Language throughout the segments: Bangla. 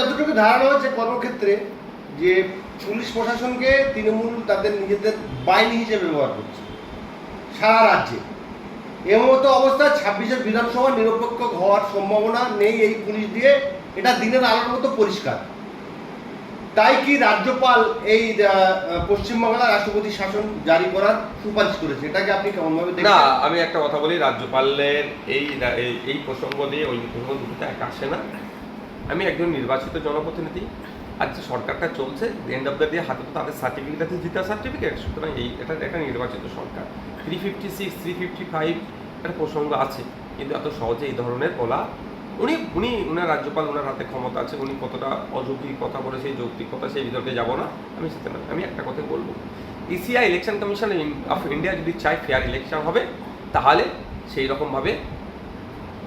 যতটুকু ধারণা হচ্ছে কর্মক্ষেত্রে যে পুলিশ প্রশাসনকে তৃণমূল তাদের নিজেদের বাহিনী হিসেবে ব্যবহার করছে সারা রাজ্যে। এমতো অবস্থায় ছাব্বিশের বিধানসভা নিরপেক্ষ হওয়ার সম্ভাবনা নেই এই পুলিশ দিয়ে এটা দিনের আলোর মতো পরিষ্কার। তাই কি রাজ্যপাল এই পশ্চিমবাংলার রাষ্ট্রপতি শাসন জারি করার সুপারিশ করেছে? এটাকে আপনি কেমনভাবে না আমি একটা কথা বলি রাজ্যপালের এই এই- এই প্রসঙ্গ দিয়ে ওই প্রসঙ্গ দুটো এক আসে না। আমি একজন নির্বাচিত জনপ্রতিনিধি। আজ যে সরকারটা চলছে এন্ড অফ দ্য ডে হাতে তো তাদের সার্টিফিকেট আছে, জিতা সার্টিফিকেট সুতরাং এই এটা একটা নির্বাচিত সরকার। Three fifty six three fifty five একটা প্রসঙ্গ আছে, কিন্তু এত সহজে এই ধরনের বলা, উনি উনি, উনার রাজ্যপাল ওনার হাতে ক্ষমতা আছে, উনি কতটা অযৌক্তিক কথা বলে সেই যৌক্তিক কথা সেই বিতর্কে যাব না, আমি সেটা না, আমি একটা কথা বলব। ECI election commission of India যদি চায় ফেয়ার ইলেকশন হবে, তাহলে সেই রকমভাবে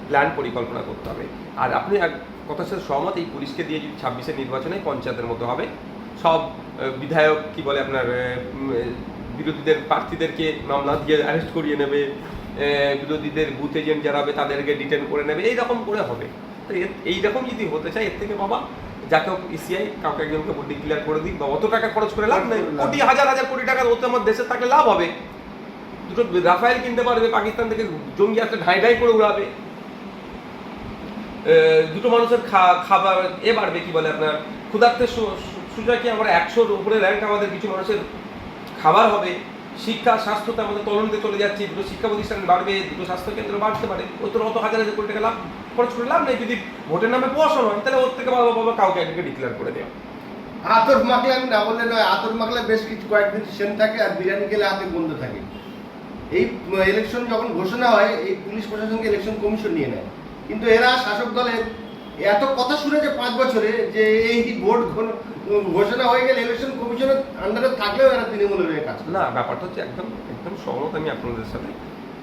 প্ল্যান পরিকল্পনা করতে হবে। আর আপনি কথার সাথে সহমত এই পুলিশকে দিয়ে যদি ছাব্বিশের নির্বাচনে পঞ্চায়েতের মতো হবে সব বিধায়ক কি বলে আপনার বিরোধীদের প্রার্থীদেরকে মামলা দিয়ে অ্যারেস্ট করিয়ে নেবে বিরোধীদের বুথ এজেন্ট যারা হবে তাদেরকে ডিটেন করে নেবে এইরকম করে হবে। তো এইরকম যদি হতে চায় এর থেকে বাবা যাকে ইসিআই কাউকে একজনকে ডিক্লেয়ার করে দিই বা অত টাকা খরচ করে লাভ নেই। কোটি হাজার হাজার কোটি টাকা ওতে আমার দেশে থাকলে লাভ হবে। দুটো রাফায়েল কিনতে পারবে পাকিস্তান থেকে জঙ্গি আসলে ঢাই ঢাই করে উড়াবে। দুটো মানুষের খাবার এ বাড়বে কি বলে আপনার? ক্ষুধার্তের সু- সু- কি আমরা একশোর উপরে র্যাঙ্ক আমাদের কিছু মানুষের খাবার হবে? শিক্ষা স্বাস্থ্যতে আমাদের তলনতে চলে যাচ্ছে, দুটো শিক্ষা প্রতিষ্ঠান বাড়বে, দুটো স্বাস্থ্য কেন্দ্র বাড়তে পারে। ওই তো অত হাজার হাজার কোটি টাকা লাভ, খরচ করে লাভ নেই। যদি ভোটের নামে প্রশাসন হয়, তাহলে ওর থেকে বাবা বাবা কাউকে একজনকে ডিক্লেয়ার করে দেওয়া। আতর মাখলে আমি না বললে নয়, আতর মাখলে বেশ কিছু কয়েকদিন সেন থাকে আর বিরিয়ানি খেলে হাতে গন্ধ থাকে। এই ইলেকশন যখন ঘোষণা হয়, এই পুলিশ প্রশাসনকে ইলেকশন কমিশন নিয়ে নেয়। কিন্তু এরা শাসক দলের এত কথা শুনেছে পাঁচ বছরে যে এই ভোট ঘোষণা হয়ে গেলে ইলেকশন কমিশনের আন্ডারে থাকলেও এরা তৃণমূলের হয়ে কাজ না, ব্যাপারটা হচ্ছে একদম একদম সহমত আমি আপনাদের সাথে।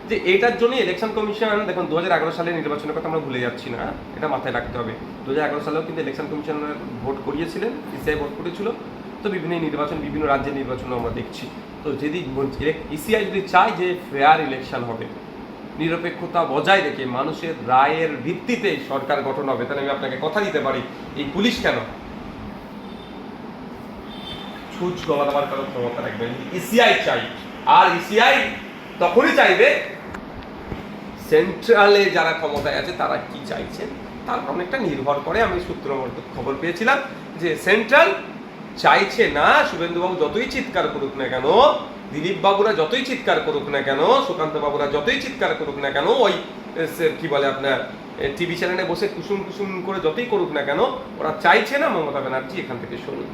যে এটার জন্য ইলেকশন কমিশন দেখুন, দু হাজার এগারো সালের নির্বাচনের কথা আমরা ভুলে যাচ্ছি না, এটা মাথায় রাখতে হবে। দু হাজার এগারো সালেও কিন্তু ইলেকশন কমিশনের ভোট করিয়েছিলেন ইসিআই ভোট করেছিল। তো বিভিন্ন নির্বাচন, বিভিন্ন রাজ্যের নির্বাচন আমরা দেখছি। তো যদি ইসিআই যদি চায় যে ফেয়ার ইলেকশন হবে নিরপেক্ষতা বজায় রেখে মানুষের রায়ের ভিত্তিতে সরকার গঠন হবে। তাহলে আমি আপনাকে কথা দিতে পারি, এই পুলিশ কেন? ক্ষমতা ইসিআই চাই, আর ইসিআই তখনই চাইবে সেন্ট্রালে যারা ক্ষমতায় আছে, তারা কি চাইছে তার অনেকটা নির্ভর করে। আমি সূত্র খবর পেয়েছিলাম যে সেন্ট্রাল চাইছে না, শুভেন্দুবাবু যতই চিৎকার করুক না কেন দিলীপ বাবুরা যতই চিৎকার করুক না কেন সুকান্ত বাবুরা যতই চিৎকার করুক না কেন, ওই কি বলে আপনার টিভি চ্যানেলে বসে কুসুম কুসুম করে যতই করুক না কেন, ওরা চাইছে না মমতা ব্যানার্জি এখান থেকে সরুন